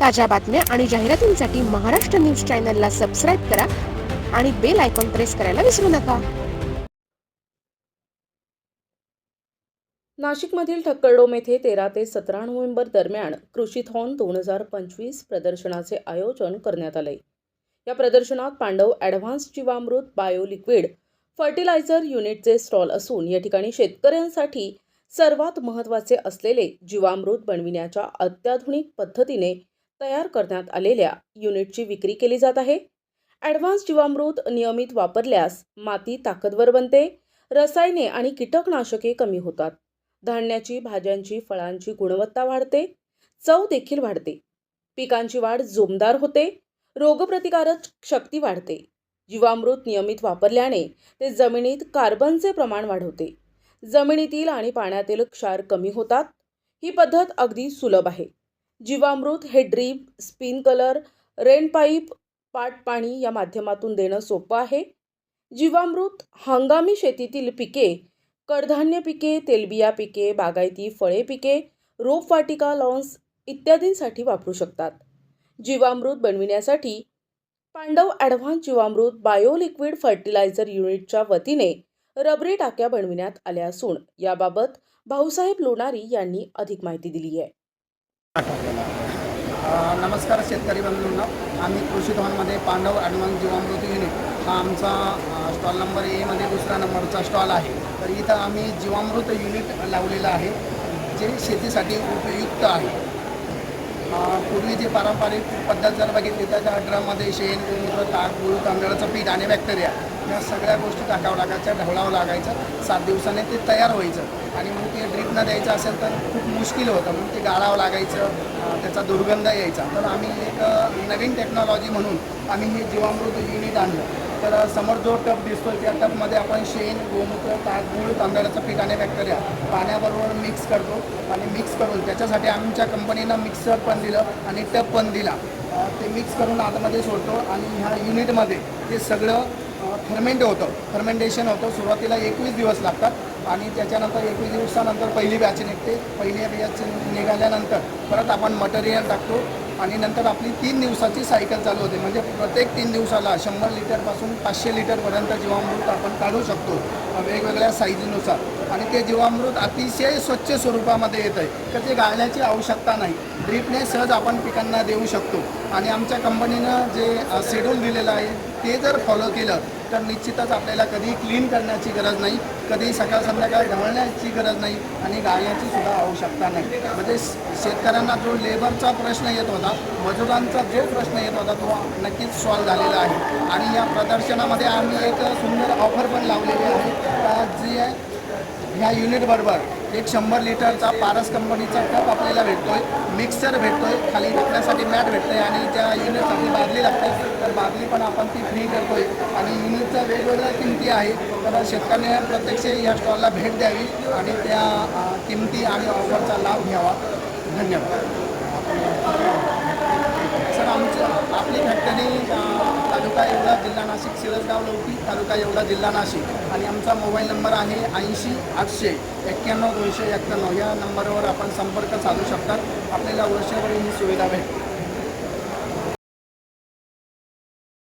ताज्या बातम्या आणि जाहिरातींसाठी महाराष्ट्र न्यूज चॅनलला सबस्क्राईब करा आणि बेल आयकॉन प्रेस करायला विसरू नका. नाशिकमधील ठक्करडोम येथे तेरा ते सतरा नोव्हेंबर दरम्यान कृषीथॉन दोन हजार पंचवीस प्रदर्शनाचे आयोजन करण्यात आले. या प्रदर्शनात Pandav advance Jeevamrut bio liquid fertiliser युनिटचे स्टॉल असून या ठिकाणी शेतकऱ्यांसाठी सर्वात महत्त्वाचे असलेले जीवामृत बनविण्याच्या अत्याधुनिक पद्धतीने तयार करण्यात आलेल्या युनिटची विक्री केली जात आहे. ॲडव्हान्स जीवामृत नियमित वापरल्यास माती ताकदवर बनते रसायने आणि कीटकनाशके कमी होतात. धान्याची भाज्यांची फळांची गुणवत्ता वाढते चव देखील वाढते. पिकांची वाढ जोमदार होते रोगप्रतिकारक शक्ती वाढते. जीवामृत नियमित वापरल्याने ते जमिनीत कार्बनचे प्रमाण वाढवते. जमिनीतील आणि पाण्यातील क्षार कमी होतात. ही पद्धत अगदी सुलभ आहे. जीवामृत हे drip sprinkler rain pipe पाट पाणी या माध्यमातून देणं सोपं आहे. जीवामृत हंगामी शेतीतील पिके कडधान्य पिके तेलबिया पिके बागायती फळे पिके रोपवाटिका लॉन्स इत्यादींसाठी वापरू शकतात. जीवामृत बनविण्यासाठी Pandav advance Jeevamrut bio liquid fertiliser युनिटच्या वतीने रबरी टाक्या बनविण्यात आल्या असून याबाबत भाऊसाहेब लोणारी यांनी अधिक माहिती दिली आहे. नमस्कार शेतकरी बंधूंना. आम्ही कृषी भवनमध्ये पांडव ॲडव्हान्स जीवामृत युनिट हा आमचा स्टॉल नंबर एमध्ये दुसरा नंबरचा स्टॉल आहे. तर इथं आम्ही जीवामृत युनिट लावलेलं आहे जे शेतीसाठी उपयुक्त आहे. पूर्वी जी पारंपरिक पद्धत जर बघितली तर त्या ड्रममध्ये शेण गोमूत्र ताक गुळ तांदळाचं पीठ आणि बॅक्टेरिया या सगळ्या गोष्टी टाकावं लागायच्या ढवळावं लागायचं. सात दिवसाने ते तयार व्हायचं. आणि मग ते ड्रीपनं द्यायचं असेल तर खूप मुश्किल होतं. मग ते गाळावं लागायचं त्याचा दुर्गंध यायचा. तर आम्ही एक नवीन टेक्नॉलॉजी म्हणून आम्ही हे जीवामृत युनिट आणलं. तर समोर जो टप दिसतोय त्या टपमध्ये आपण शेण गोमूत्र तांदूळ तांदळाचं पीठ आणि बॅक्टेरिया पाण्याबरोबर मिक्स करतो आणि मिक्स करून त्याच्यासाठी आमच्या कंपनीनं मिक्सर पण दिलं आणि टप पण दिला. ते मिक्स करून आतमध्ये सोडतो आणि ह्या युनिटमध्ये ते सगळं फर्मेंट होतं. फर्मेंटेशन होतं. सुरुवातीला एकवीस दिवस लागतात आणि त्याच्यानंतर एकवीस दिवसानंतर पहिली बॅच निघते. पहिली बॅच निघाल्यानंतर परत आपण मटेरियल टाकतो. आणि नंतर आपली तीन दिवसाची सायकल चालू होते. म्हणजे प्रत्येक तीन दिवसाला शंभर लिटरपासून पाचशे लिटरपर्यंत जीवामृत आपण काढू शकतो वेगवेगळ्या साईजनुसार. आणि ते जीवामृत अतिशय स्वच्छ स्वरूपामध्ये येतं आहे. तर ते गाळण्याची आवश्यकता नाही. ड्रीपने सहज आपण पिकांना देऊ शकतो. आणि आमच्या कंपनीनं जे शेड्यूल दिलेलं आहे ते जर फॉलो केलं तर निश्चितच आपल्याला कधी क्लीन करण्याची गरज नाही कधी सकाळ संध्याकाळ ढवळण्याची गरज नाही आणि गाळण्याची सुद्धा आवश्यकता नाही. म्हणजे शेतकऱ्यांना जो लेबरचा प्रश्न येत होता मजुरांचा जो प्रश्न येत होता तो नक्कीच सॉल्व झालेला आहे. आणि या प्रदर्शनामध्ये आम्ही एक सुंदर ऑफर पण लावलेली आहे. जी आहे ह्या युनिटबरोबर एक शंभर लिटरचा पारस कंपनीचा कप आपल्याला भेटतोय. मिक्सर भेटतोय. खाली टाकण्यासाठी मॅट भेटतोय आणि त्या युनिटसाठी बादली लागते तर बादली पण आपण ती फ्री करतोय. आणि युनिटचा वेगवेगळ्या किमती आहे तर शेतकऱ्याने प्रत्यक्ष या स्टॉलला भेट द्यावी आणि त्या किमती आणि ऑफरचा लाभ घ्यावा. धन्यवाद. सर आमचं आपली फॅक्टरी तालुका एवढा जिल्हा नाशिक सिरसगाव लौकी तालुका एवढा जिल्हा नाशिक आणि आमचा मोबाईल नंबर आहे ऐंशी आठशे एक्क्याण्णव दोनशे एक्क्याण्णव. या नंबरवर आपण संपर्क साधू शकतात. आपल्याला वर्षभर ही सुविधा भेटते.